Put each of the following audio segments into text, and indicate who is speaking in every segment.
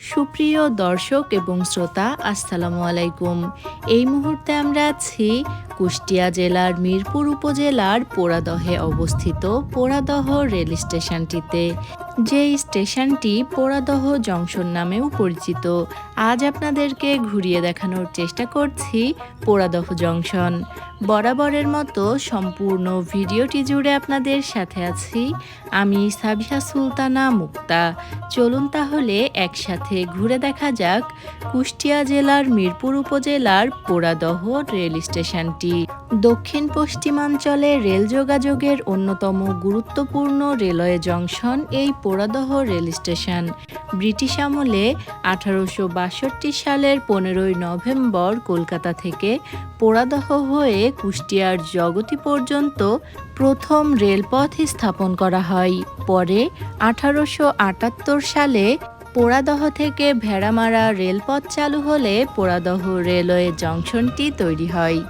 Speaker 1: সুপ্রিয় দর্শক এবং শ্রোতা, আসসালামু আলাইকুম। এই মুহূর্তে আমরা আছি কুষ্টিয়া জেলার মিরপুর উপজেলার পোড়াদহে অবস্থিত পোড়াদহ রেল স্টেশনটিতে। যে স্টেশনটি পোড়াদহ জংশন নামেও পরিচিত। আজ আপনাদেরকে ঘুরিয়ে দেখানোর চেষ্টা করছি পোড়াদহ জংশন। বরাবরের মতো সম্পূর্ণ ভিডিওটি জুড়ে আপনাদের সাথে আছি আমি সাবিহা সুলতানা মুক্তা। চলুন তাহলে একসাথে ঘুরে দেখা যাক কুষ্টিয়া জেলার মিরপুর উপজেলার পোড়াদহ রেল স্টেশনটি। দক্ষিণ পশ্চিমাঞ্চলে রেল যোগাযোগের অন্যতম গুরুত্বপূর্ণ রেলওয়ে জংশন এই পোড়াদহ রেল স্টেশন। ব্রিটিশ আমলে আঠারোশো বাষট্টি সালের পনেরোই নভেম্বর কলকাতা থেকে পোড়াদহ হয়ে কুষ্টিয়ার জগতি পর্যন্ত প্রথম রেলপথ স্থাপন করা হয়। পরে আঠারোশো আটাত্তর সালে পোড়াদহ থেকে ভেড়ামারা রেলপথ চালু হলে পোড়াদহ রেলওয়ে জংশনটি তৈরি হয়।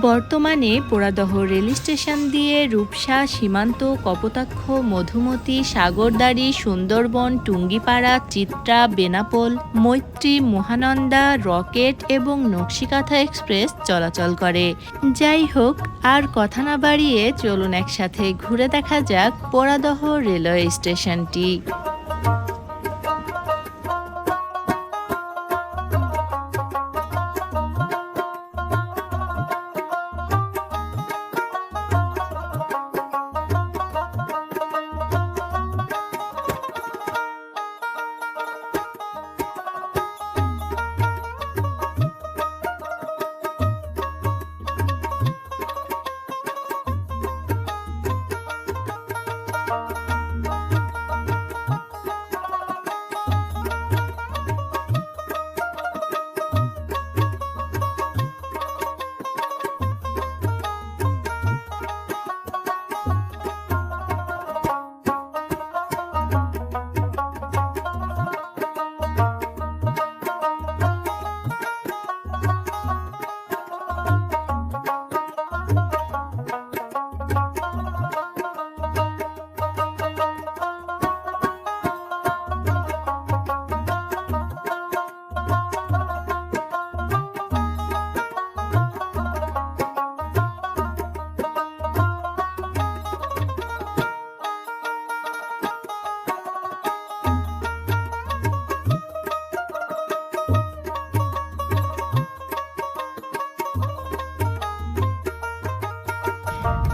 Speaker 1: বর্তমানে পোড়াদহ রেল স্টেশন দিয়ে রূপসা, সীমান্ত, কপোতাক্ষ, মধুমতি, সাগরদাড়ি, সুন্দরবন, টুঙ্গিপাড়া, চিত্রা, বেনাপোল, মৈত্রী, মহানন্দা, রকেট এবং নকশিকাথা এক্সপ্রেস চলাচল করে। যাই হোক, আর কথা না বাড়িয়ে চলুন একসাথে ঘুরে দেখা যাক পোড়াদহ রেলওয়ে স্টেশনটি।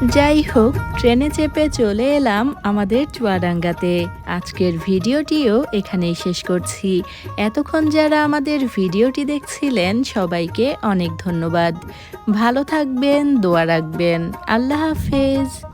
Speaker 1: যাই হোক ট্রেনে চেপে চলে এলাম আমাদের চুয়াডাঙ্গাতে। আজকের ভিডিওটিও এখানেই শেষ করছি। এতক্ষণ যারা আমাদের ভিডিওটি দেখছিলেন, সবাইকে অনেক ধন্যবাদ। ভালো থাকবেন, দোয়া রাখবেন। আল্লাহ হাফেজ।